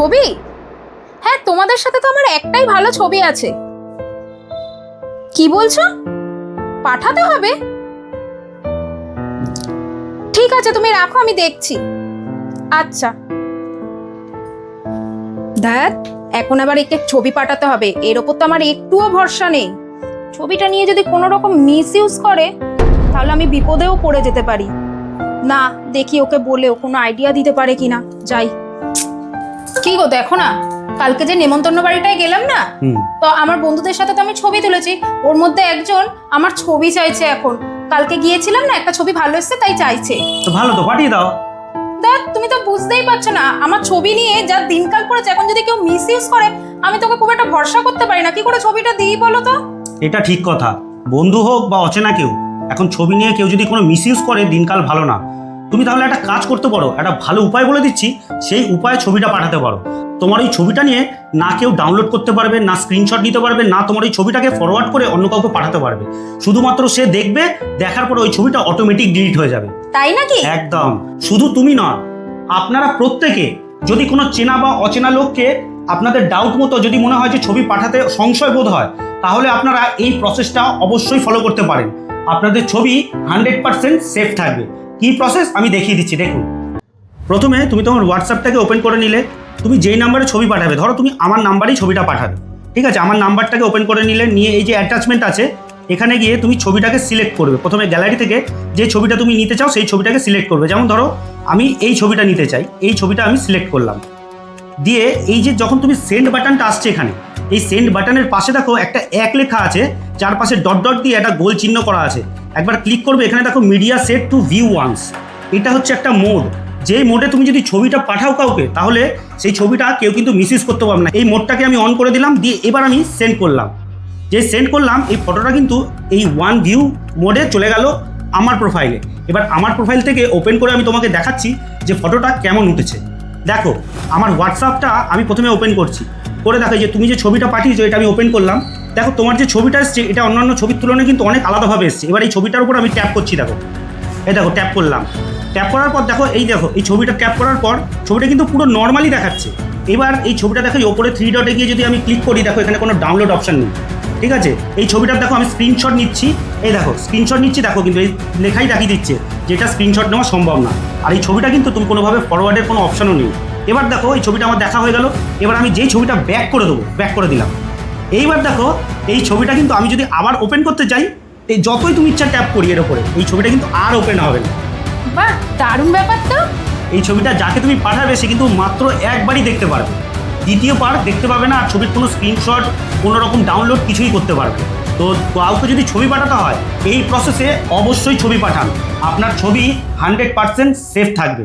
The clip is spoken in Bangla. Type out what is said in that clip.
ছবি? হ্যাঁ তোমাদের সাথে তো আমার একটাই ভালো ছবি আছে। কি বলছো? পাঠাতে হবে? ঠিক আছে, তুমি রাখো, আমি দেখছি। আচ্ছা। দেখ এখন আবার একে ছবি পাঠাতে হবে। এর ওপর তো আমার একটুও ভরসা নেই। ছবিটা নিয়ে যদি কোনো রকম মিস ইউজ করে, তাহলে আমি বিপদেও পড়ে যেতে পারি। না, দেখি ওকে বলেও কোনো আইডিয়া দিতে পারে কিনা। যাই। কি গো দেখো না। কালকে যে নেমন্তন্ন বাড়িটায় গেলাম না তো আমার বন্ধুদের সাথে তো আমি ছবি তুলেছি। ওর মধ্যে একজন আমার ছবি চাইছে এখন। কালকে গিয়েছিলাম না একটা ছবি ভালো এসেছে তাই চাইছে। তো ভালো তো পাঠিয়ে দাও। দেখ তুমি তো বুঝতেই পারছ না আমার ছবি নিয়ে যা দিনকাল পড়েছে এখন যদি কেউ মিস ইউজ করে আমি তোকে খুব একটা ভরসা করতে পারি না। কি করে ছবিটা দিই বলো তো? এটা ঠিক কথা। বন্ধু হোক বা অচেনা কেউ এখন ছবি নিয়ে কেউ যদি কোনো মিস ইউজ করে দিনকাল ভালো না। তুমি তাহলে একটা কাজ করতে পারো একটা ভালো উপায় বলে দিচ্ছি সেই উপায়ে ছবিটা পাঠাতে পারো। তোমার ওই ছবিটা নিয়ে না কেউ ডাউনলোড করতে পারবে না স্ক্রিনশট নিতে পারবে না তোমার ওই ছবিটাকে ফরওয়ার্ড করে অন্য কাউকে পাঠাতে পারবে। শুধুমাত্র সে দেখবে দেখার পর ওই ছবিটা অটোমেটিক ডিলিট হয়ে যাবে। তাই নাকি? একদম। শুধু তুমি না আপনারা প্রত্যেকে যদি কোনো চেনা বা অচেনা লোককে আপনাদের ডাউট মতো যদি মনে হয় যে ছবি পাঠাতে সংশয় বোধ হয় তাহলে আপনারা এই প্রসেসটা অবশ্যই ফলো করতে পারেন। আপনাদের ছবি হান্ড্রেড পার্সেন্ট সেফ থাকবে। কি প্রসেস আমি দেখিয়ে দিচ্ছি, দেখুন। প্রথমে তুমি তোমার হোয়াটসঅ্যাপটাকে ওপেন করে নিলে, তুমি যেই নাম্বারে ছবি পাঠাবে, ধরো তুমি আমার নাম্বারেই ছবিটা পাঠাবে, ঠিক আছে? আমার নাম্বারটাকে ওপেন করে নিলে, নিয়ে এই যে অ্যাটাচমেন্ট আছে, এখানে গিয়ে তুমি ছবিটাকে সিলেক্ট করবে। প্রথমে গ্যালারি থেকে যে ছবিটা তুমি নিতে চাও, সেই ছবিটাকে সিলেক্ট করবে। যেমন ধরো, আমি এই ছবিটা নিতে চাই, এই ছবিটা আমি সিলেক্ট করলাম। দিয়ে এই যে যখন তুমি সেন্ড বাটনটা আসছে এখানে, এই সেন্ড বাটনের পাশে দেখো একটা এক লেখা আছে চারপাশে ডট ডট দিয়ে একটা গোল চিহ্ন করা আছে। একবার ক্লিক করবে, এখানে দেখো media set to view once এটা হচ্ছে একটা মোড যেই মোডে তুমি যদি ছবিটা পাঠাও কাউকে, তাহলে সেই ছবিটা কেউ কিন্তু মিসইউজ করতে পারবে না। এই মোডটাকে আমি অন করে দিলাম, দিয়ে এবার আমি সেন্ড করলাম। যে সেন্ড করলাম, এই ফটোটা কিন্তু এই ওয়ান ভিউ মোডে চলে গেল আমার প্রোফাইলে এবার আমার প্রোফাইল থেকে ওপেন করে আমি তোমাকে দেখাচ্ছি যে ফটোটা কেমন উঠেছে। দেখো, আমার হোয়াটসঅ্যাপটা আমি প্রথমে ওপেন করছি। করে দেখো যে তুমি যে ছবিটা পাঠিয়েছো, এটা আমি ওপেন করলাম। দেখো, তোমার যে ছবিটা এসছে, এটা অন্যান্য ছবির তুলনায় কিন্তু অনেক আলাদাভাবে এসছে। এবার এই ছবিটার উপর আমি ট্যাপ করছি, দেখো। এই দেখো ট্যাপ করলাম। ট্যাপ করার পর দেখো, এই দেখো, এই ছবিটা ট্যাপ করার পর ছবিটা কিন্তু পুরো নর্মালি দেখাচ্ছে। এবার এই ছবিটা দেখো ওপরে থ্রি ডটে গিয়ে যদি আমি ক্লিক করি, দেখো, এখানে কোনো ডাউনলোড অপশান নেই। ঠিক আছে? এই ছবিটার দেখো, আমি স্ক্রিনশট নিচ্ছি। এই দেখো স্ক্রিনশট নিচ্ছি, দেখো, কিন্তু এই লেখাই দেখিয়ে দিচ্ছে যে এটা স্ক্রিনশট নেওয়া সম্ভব না। আর এই ছবিটা কিন্তু তুমি কোনোভাবে ফরওয়ার্ডের কোনো অপশনও নেই। এবার দেখো, এই ছবিটা আমার দেখা হয়ে গেল। এবার আমি যেই ছবিটা ব্যাক করে দেবো ব্যাক করে দিলাম। এইবার দেখো এই ছবিটা কিন্তু আমি যদি আবার ওপেন করতে চাই এই যতই তুমি ইচ্ছা ট্যাপ করি এর ওপরে এই ছবিটা কিন্তু আর ওপেন হবে না। বাহ দারুণ ব্যাপার তো। এই ছবিটা যাকে তুমি পাঠাবে সে কিন্তু মাত্র একবারই দেখতে পারবে। দ্বিতীয়বার দেখতে পাবে না আর ছবির কোনো স্ক্রিনশট কোনো রকম ডাউনলোড কিছুই করতে পারবে। তো কাউকে যদি ছবি পাঠাতে হয় এই প্রসেসে অবশ্যই ছবি পাঠান। আপনার ছবি হান্ড্রেড পার্সেন্ট সেফ থাকবে।